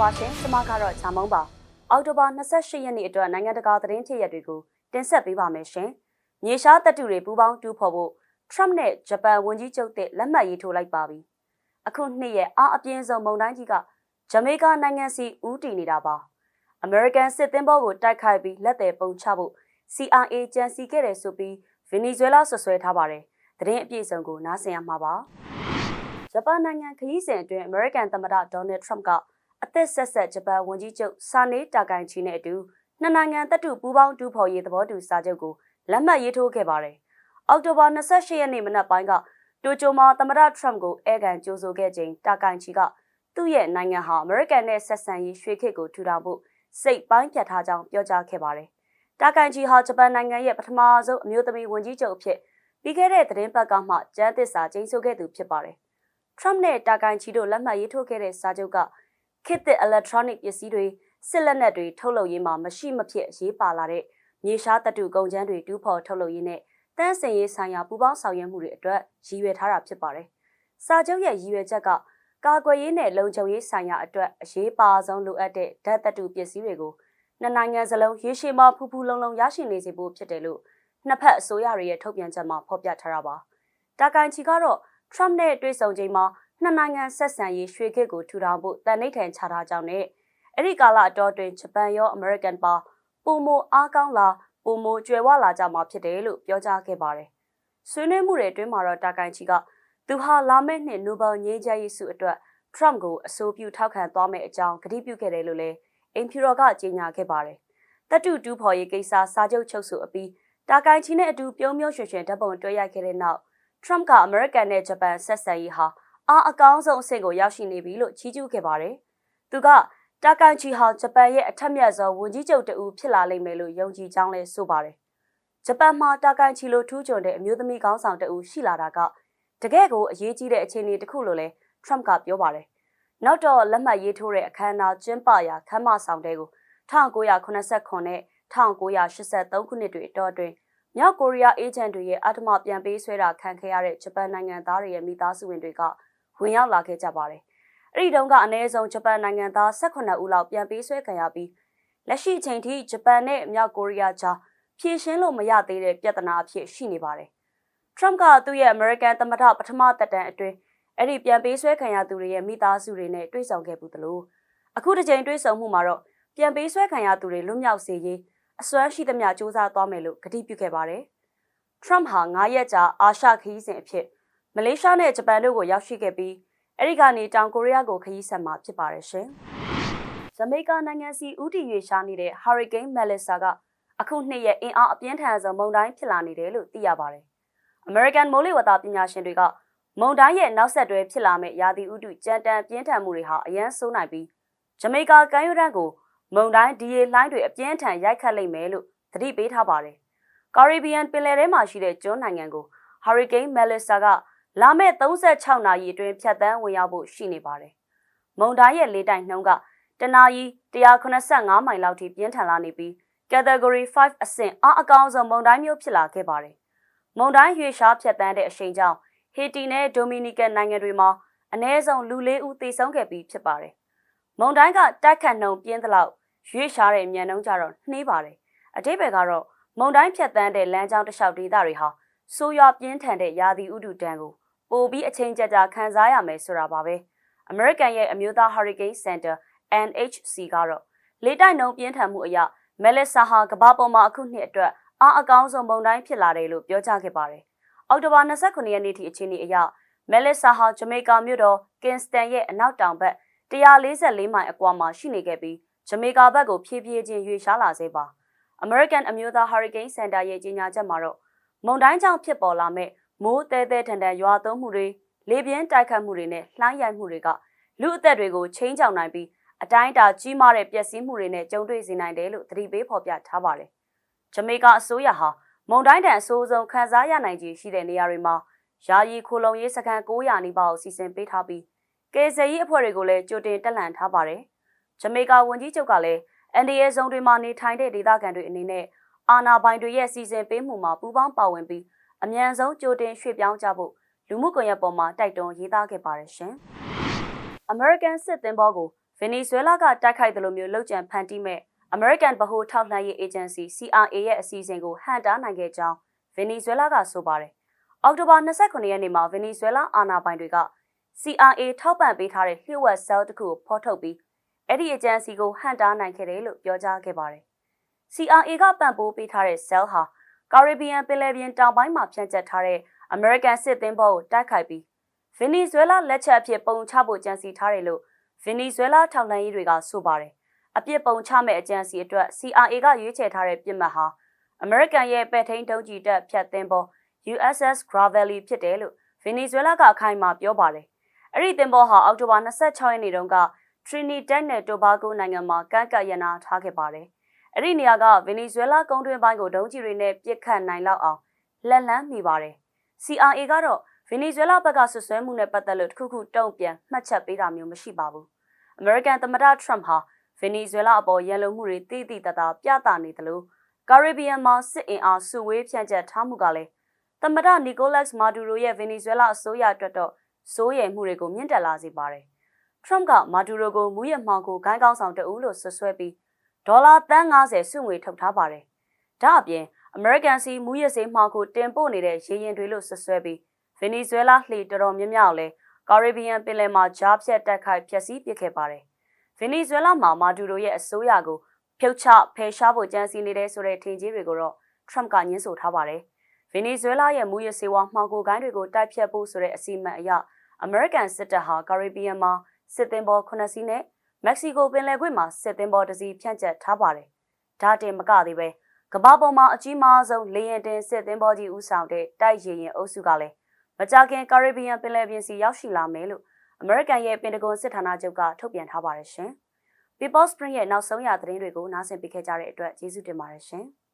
ပါရှင်ကျွန်မကတော့ဂျာမုံပါအောက်တိုဘာ28ရက်နေ့အတွက်နိုင်ငံတကာသတင်းဖြစ်ရပ်တွေကိုတင်ဆက်ပေးပါမယ်ရှင်မြေရှားတပ်တူတွေပူးပေါင်းတူဖော်ဖို့ Trump နဲ့ဂျပန်ဝန်ကြီးချုပ်တဲ့လက်မှတ်ရေးထိုးလိုက်ပါပြီအခုနှစ်ရဲ့အားအပြင်းဆုံးမုန်တိုင်းကြီးကဂျမေကာနိုင်ငံစီဦးတည်နေတာပါ American စစ်သင်္ဘောကိုတိုက်ခိုက်ပြီးလက်သည်ပုံချဖို့ CIA ကြံစီခဲ့တယ်ဆိုပြီးဗင်နီဇွဲလားဆွဆွဲထားပါတယ်သတင်းအပြည့်အစုံကိုနားဆင်ရမှာပါဂျပန်နိုင်ငံခရီးစဉ်အတွင်း American သမ္မတ Donald Trump က အသက်ဆက်ဆက်ဂျပန်ဝန်ကြီးချုပ်ဆာနေတာကန်ချီနဲ့အတူနှစ်နိုင်ငံတပ်တူပူးပေါင်းတူဖော်ရေးသဘောတူစာချုပ်ကိုလက်မှတ်ရေးထိုးခဲ့ပါတယ်။အောက်တိုဘာ28ရက်နေ့မနက်ပိုင်းကတိုကျိုမှာသမ္မတ Trump ကိုအဲကန်ကြိုဆိုခဲ့ချိန်တာကန်ချီကသူ့ရဲ့နိုင်ငံဟာ American နဲ့ဆက်ဆံရေးရွှေခေတ်ကိုထူထောင်ဖို့စိတ်ပိုင်းဖြတ်ထားကြောင်းပြောကြားခဲ့ပါတယ်။တာကန်ချီဟာဂျပန်နိုင်ငံရဲ့ပထမဆုံးအမျိုးသမီးဝန်ကြီးချုပ်အဖြစ်ပြီးခဲ့တဲ့သတင်းပတ်ကမှကျန်းသစ္စာကျင်းဆိုခဲ့သူဖြစ်ပါတယ်။ Trump နဲ့တာကန်ချီတို့လက်မှတ်ရေးထိုးခဲ့တဲ့စာချုပ်က ခေတ်သစ် electronic ပစ္စည်းတွေစစ်လက်နက်တွေထုတ်လုပ်ရေးမှာမရှိမဖြစ်အရေးပါလာတဲ့မြေရှားတတုကုန်ကျန်းတွေတူးဖော်ထုတ်လုပ်ရေးနဲ့တန်းစင်ရေးဆိုင်ရာပူးပေါင်းဆောင်ရွက်မှုတွေအတွက်ရည်ရွယ်ထားတာဖြစ်ပါတယ်။စာချုပ်ရဲ့ရည်ရွယ်ချက်ကကာကွယ်ရေးနဲ့လုံခြုံရေးဆိုင်ရာအတွက်အရေးပါဆုံးလိုအပ်တဲ့ဓာတ်တတုပစ္စည်းတွေကိုနှစ်နိုင်ငံစလုံးရေရှည်မှာဖူးဖူးလုံလုံရရှိနေစေဖို့ဖြစ်တယ်လို့နှစ်ဖက်အစိုးရတွေရဲ့ထုတ်ပြန်ချက်မှာဖော်ပြထားတာပါ။တာကန်ချီကတော့ Trump နဲ့တွေ့ဆုံချိန်မှာ နှစ်နိုင်ငံဆက်ဆံရေးရွှေခေတ်ကိုထူထောင်ဖို့တန်နှိမ့်ထန်ချထားကြောင်းနဲ့အဲ့ဒီကာလအတော်တွင်ဂျပန်ရောအမေရိကန်ပါပုံမအားကောင်းလာပုံမကျွယ်ဝလာကြမှာဖြစ်တယ်လို့ပြောကြားခဲ့ပါတယ်။ဆွေးနွေးမှုတွေအတွင်းမှာတော့တာကန်ချီကသူဟာလာမယ့်နှစ်နိုဘယ်ငြိမ်းချမ်းရေးဆုအတွက် Trump ကိုအဆိုပြုထောက်ခံသွားမယ့်အကြောင်းကတိပြုခဲ့တယ်လို့လည်းအင်ဖြူတော်ကကြေညာခဲ့ပါတယ်။တပ်တူတူဖော်ရေးကိစ္စစာချုပ်ချုပ်ဆိုအပြီးတာကန်ချီနဲ့အတူပြုံးပြုံးရွှင်ရွှင်ဓာတ်ပုံတွေ့ရိုက်ခဲ့တဲ့နောက် Trump ကအမေရိကန်နဲ့ဂျပန်ဆက်ဆံရေးဟာ အားအကောင်းဆုံးအဆင့်ကိုရောက်ရှိနေပြီလို့ချီးကျူးခဲ့ပါတယ်။သူကတာကန်ချီဟာဂျပန်ရဲ့အထက်မြတ်ဆုံးဝန်ကြီးချုပ်တဦးဖြစ်လာလိမ့်မယ်လို့ယုံကြည်ကြောင်းလည်းဆိုပါတယ်။ဂျပန်မှာတာကန်ချီလိုထူးချွန်တဲ့အမျိုးသမီးခေါင်းဆောင်တဦးရှိလာတာကတကယ့်ကိုအရေးကြီးတဲ့အခြေအနေတစ်ခုလို့လည်း Trump ကပြောပါတယ်။နောက်တော့လက်မှတ်ရေးထိုးတဲ့အခမ်းအနားကျင်းပရာခမ်းမဆောင်တဲ့ကို1989နဲ့1983ခုနှစ်တွေအတော်အတွင်းမြောက်ကိုရီးယားအေဂျင့်တွေရဲ့အထမပြန်ပေးဆွဲတာခံခဲ့ရတဲ့ဂျပန်နိုင်ငံသားတွေရဲ့မိသားစုဝင်တွေက ဝင်ရောက်လာခဲ့ကြပါတယ်။အဲ့ဒီတုန်းကအနည်းဆုံးဂျပန်နိုင်ငံသား18ဦးလောက်ပြန်ပေးဆွဲခံရပြီးလက်ရှိအချိန်ထိဂျပန်နဲ့မြောက်ကိုရီးယားကြားဖြေရှင်းလို့မရသေးတဲ့ပြဿနာအဖြစ်ရှိနေပါတယ်။ Trump ကသူ့ရဲ့ American သမ္မတပထမသက်တမ်းအတွင်းအဲ့ဒီပြန်ပေးဆွဲခံရသူတွေရဲ့မိသားစုတွေနဲ့တွေ့ဆုံခဲ့ဘူးသလိုအခုတစ်ချိန်တွေ့ဆုံမှုမှာတော့ပြန်ပေးဆွဲခံရသူတွေလွတ်မြောက်စေရေးအစွမ်းရှိသမျှစူးစမ်းသွားမယ်လို့ကတိပြုခဲ့ပါတယ်။ Trump ဟာ9ရက်ကြာအာရှခရီးစဉ်အဖြစ် မလေးရှားနဲ့ဂျပန်တို့ကိုရောက်ရှိခဲ့ပြီးအဲဒီကနေတောင်ကိုရီးယားကိုခရီးဆက်မှာဖြစ်ပါတယ်ရှင်။ဂျမေကာနိုင်ငံစီဦးတည်ရွေရှားနေတဲ့ Hurricane Melissa ကအခုနှစ်ရဲ့အင်အားအပြင်းထန်ဆုံးမုန်တိုင်းဖြစ်လာနေတယ်လို့သိရပါတယ်။ American မိုးလေဝသပညာရှင်တွေကမုန်တိုင်းရဲ့နောက်ဆက်တွဲဖြစ်လာမဲ့ရာသီဥတုကြမ်းတမ်းပြင်းထန်မှုတွေဟာအရန်ဆိုးနိုင်ပြီးဂျမေကာကမ်းရိုးတန်းကိုမုန်တိုင်းဒီရေလှိုင်းတွေအပြင်းထန်ရိုက်ခတ်လိမ့်မယ်လို့သတိပေးထားပါတယ်။ကာရီဘီယန်ပင်လယ်ထဲမှာရှိတဲ့ကျွန်းနိုင်ငံကို Hurricane Melissa က လာမယ့်36နာရီအတွင်းဖြတ်တန်းဝင်ရောက်ဖို့ရှိနေပါတယ်။မုန်တိုင်းရဲ့လေတိုက်နှုန်းကတနာရီ185မိုင်လောက်ထိပြင်းထန်လာနေပြီး Category 5အဆင့်အအကောင်းဆုံးမုန်တိုင်းမျိုးဖြစ်လာခဲ့ပါတယ်။မုန်တိုင်းရွေရှားဖြတ်တန်းတဲ့အရှိန်ကြောင့်ဟေတီနဲ့ဒိုမီနီကန်နိုင်ငံတွေမှာအ ਨੇ ဆုံးလူလေးဦးသေဆုံးခဲ့ပြီးဖြစ်ပါတယ်။မုန်တိုင်းကတိုက်ခတ်နှုံပြင်းသလောက်ရွေရှားတဲ့မြန်နှုန်းကြတော့နှေးပါတယ်။အတိပယ်ကတော့မုန်တိုင်းဖြတ်တန်းတဲ့လမ်းကြောင်းတစ်လျှောက်ဒေသတွေဟာဆိုးရွားပြင်းထန်တဲ့ရာသီဥတုတန်းကို ပိုပြီးအချိန်ကြာကြာခံစားရမယ်ဆိုတာပါပဲ။ American ရဲ့အမျိုးသား Hurricane Center NHC ကတော့လေတိုက်နှုံပြင်းထန်မှုအရမဲလက်ဆာဟာကမ္ဘာပေါ်မှာအခုနှစ်အတွက်အားအကောင်းဆုံးမုန်တိုင်းဖြစ်လာတယ်လို့ပြောကြားခဲ့ပါတယ်။အောက်တိုဘာ29ရက်နေ့ထိအခြေအနေအရမဲလက်ဆာဟာဂျမေကာမြို့တော်ကင်စတန်ရဲ့အနောက်တောင်ဘက်144မိုင်အကွာမှာရှိနေခဲ့ပြီးဂျမေကာဘက်ကိုဖြည်းဖြည်းချင်းရွေ့ရှားလာစေပါ။ American အမျိုးသား Hurricane Center ရဲ့ကြေညာချက်မှာတော့မုန်တိုင်းကြောင့်ဖြစ်ပေါ်လာမဲ့ မိုးတဲတဲထန်ထန်ရွာသွန်းမှုတွေလေပြင်းတိုက်ခတ်မှုတွေနဲ့လှိုင်းရိုက်မှုတွေကလူအသက်တွေကိုချိန်ချောင်နိုင်ပြီးအတိုင်းအတာကြီးမားတဲ့ပျက်စီးမှုတွေနဲ့ကြုံတွေ့စေနိုင်တယ်လို့သတိပေးဖော်ပြထားပါတယ်။ဂျမေကာအစိုးရဟာမုန်တိုင်းတန်အဆိုးဆုံးခံစားရနိုင်ခြေရှိတဲ့နေရာတွေမှာယာယီခိုလုံရေးစခန်း900နီးပါးကိုစီစဉ်ပေးထားပြီးကယ်ဆယ်ရေးအဖွဲ့တွေကိုလည်းကြိုတင်တက်လှန်ထားပါတယ်။ဂျမေကာဝန်ကြီးချုပ်ကလည်းအန်ဒီရဲ့ဇုံတွေမှာနေထိုင်တဲ့ဒေသခံတွေအနေနဲ့အာနာပိုင်တွေရဲ့စီစဉ်ပေးမှုမှာပူးပေါင်းပါဝင်ပြီး အမြန်ဆုံးကြိုတင်ရွှေ့ပြောင်းကြဖို့လူမှုကွန်ရက်ပေါ်မှာတိုက်တွန်းရေးသားခဲ့ပါတယ်ရှင်။ American စစ်သင်္ဘောကိုဗင်နီဇွဲလားကတိုက်ခိုက်တယ်လို့မျိုးလောက်ကျန်ဖန်တီးမဲ့ American ဗဟိုထောက်လှမ်းရေး agency CIA ရဲ့အစီအစဉ်ကိုဟန်တားနိုင်ခဲ့ကြောင်းဗင်နီဇွဲလားကဆိုပါတယ်။အောက်တိုဘာ29ရက်နေ့မှာဗင်နီဇွဲလားအာဏာပိုင်တွေက CIA ထောက်ပံ့ပေးထားတဲ့လျှို့ဝှက် cell တစ်ခုကိုဖော်ထုတ်ပြီးအဲ့ဒီ agency ကိုဟန်တားနိုင်ခဲ့တယ်လို့ပြောကြားခဲ့ပါတယ်။ CIA ကပံ့ပိုးပေးထားတဲ့ cell ဟာ ကာရစ်ဘီယံပင်လယ်ပြင်တောင်ပိုင်းမှာဖြန့်ကျက်ထားတဲ့ American စစ်သင်္ဘောကိုတိုက်ခိုက်ပြီးဗင်နီဇွဲလားလက်ချက်အဖြစ်ပုံချဖို့ကြံစီထားတယ်လို့ဗင်နီဇွဲလားထောက်လှမ်းရေးတွေကဆိုပါတယ်။အပြစ်ပုံချမဲ့အကြံစီအတွက် CIA ကရွေးချယ်ထားတဲ့ပြစ်မှတ်ဟာ American ရဲ့ပဲ့ထိန်တုံးကြီးတပ်ဖြတ်သင်္ဘော USS Gravely ဖြစ်တယ်လို့ဗင်နီဇွဲလားကအခိုင်အမာပြောပါတယ်။အဲ့ဒီသင်္ဘောဟာအောက်တိုဘာ26ရက်နေ့တုန်းက Trinidad နဲ့ Tobago နိုင်ငံမှာကမ်းကပ်ရနာထားခဲ့ပါတယ်။ အဲ့ဒီနေရာကဗင်နီဇွဲလားကုန်းတွင်းပိုင်းကိုဒုံးကျည်တွေနဲ့ပစ်ခတ်နိုင်လောက်အောင်လက်လန်းမိပါတယ်။ CIA ကတော့ဗင်နီဇွဲလားဘက်ကဆွဆွဲမှုနဲ့ပတ်သက်လို့တခုခုတုံ့ပြန်မှတ်ချက်ပေးတာမျိုးမရှိပါဘူး။ American သမ္မတ Trump ဟာဗင်နီဇွဲလားအပေါ်ရန်လိုမှုတွေတိတိတသားပြသနေတယ်လို့ကာရစ်ဘီယံမှာစစ်အင်အားစုဝေးဖြန့်ကျက်ထားမှုကလည်းသမ္မတနီကိုလတ်မာဒူရိုရဲ့ဗင်နီဇွဲလားအစိုးရအတွက်တော့စိုးရိမ်မှုတွေကိုမြင့်တက်လာစေပါတယ်။ Trump ကမာဒူရိုကိုမူရမှောင်ကိုဂိုင်းကောင်းဆောင်တအူးလို့ဆွဆွဲပြီး ဒေါ်လာတန်း90စုငွေထုတ်ထားပါတယ်။ဒါအပြင် American စီမူရစေးမှောင်ကိုတင်ပို့နေတဲ့ရေရင်တွေလို့ဆွဆွဲပြီးဗင်နီဇွဲလားလှေတော်တော်များများကိုလည်းကာရစ်ဘီယံပင်လယ်မှာဂျားဖြတ်တက်ခိုက်ဖျက်ဆီးပစ်ခဲ့ပါတယ်။ဗင်နီဇွဲလားမှာမာဒူရိုရဲ့အစိုးရကိုဖြုတ်ချဖယ်ရှားဖို့ကြံစည်နေတဲ့ဆိုတဲ့ထင်ကြီးတွေကိုတော့ Trump ကညှင်းဆိုထားပါတယ်။ဗင်နီဇွဲလားရဲ့မူရစေဝါမှောင်ကိုကိုင်းတွေကိုတိုက်ဖြတ်ဖို့ဆိုတဲ့အစီအမံအရ American စစ်တပ်ဟာကာရစ်ဘီယံမှာစစ်သင်္ဘော9စီးနဲ့ မက္ကဆီကိုပင်လယ်ကွေ့မှာစစ်သင်္ဘောတစ်စီးဖြန့်ကျက်ထားပါတယ်။ဒါတင်မကသေးပဲကမ္ဘာပေါ်မှာအကြီးမားဆုံးလေယာဉ်တင်စစ်သင်္ဘောကြီးဦးဆောင်တဲ့တိုက်ရေရင်အုပ်စုကလည်းမကြာခင်ကာရစ်ဘီယံပင်လယ်ပြင်စီရောက်ရှိလာမယ်လို့ American ရဲ့ပင်တဂွန်စစ်ဌာနချုပ်ကထုတ်ပြန်ထားပါတယ်ရှင်။ People Spring ရဲ့နောက်ဆုံးရသတင်းတွေကိုနားဆင်ပေးခဲ့ကြတဲ့အတွက်ကျေးဇူးတင်ပါတယ်ရှင်။